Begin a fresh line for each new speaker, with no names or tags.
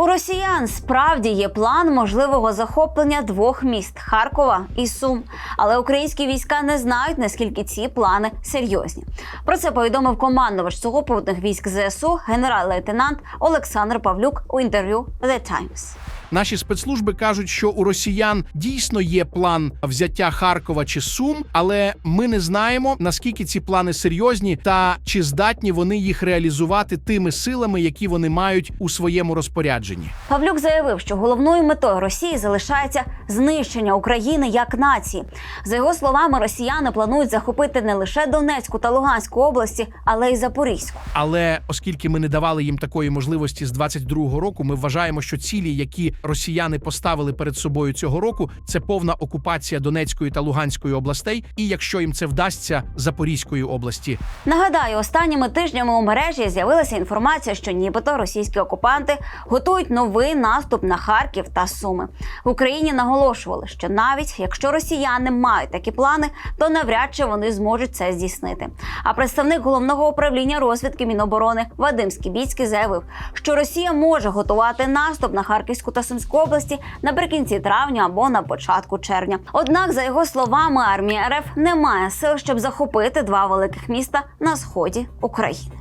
У росіян справді є план можливого захоплення двох міст Харкова і Сум. Але українські війська не знають наскільки ці плани серйозні. Про це повідомив командувач сухопутних військ ЗСУ генерал-лейтенант Олександр Павлюк у інтерв'ю The Times.
Наші спецслужби кажуть, що у росіян дійсно є план взяття Харкова чи Сум, але ми не знаємо наскільки ці плани серйозні та чи здатні вони їх реалізувати тими силами, які вони мають у своєму розпорядженні.
Павлюк заявив, що головною метою Росії залишається знищення України як нації. За його словами, росіяни планують захопити не лише Донецьку та Луганську області, але й Запорізьку.
Але оскільки ми не давали їм такої можливості з 22-го року, ми вважаємо, що цілі, які росіяни поставили перед собою цього року, це повна окупація Донецької та Луганської областей, і якщо їм це вдасться, Запорізької області.
Нагадаю, останніми тижнями у мережі з'явилася інформація, що нібито російські окупанти готують новий наступ на Харків та Суми. В Україні наголошували, що навіть якщо росіяни мають такі плани, то навряд чи вони зможуть це здійснити. А представник головного управління розвідки Міноборони Вадим Скібіцький заявив, що Росія може готувати наступ на Харківську та Сумську області наприкінці травня або на початку червня. Однак, за його словами, армія РФ не має сил, щоб захопити два великих міста на сході України.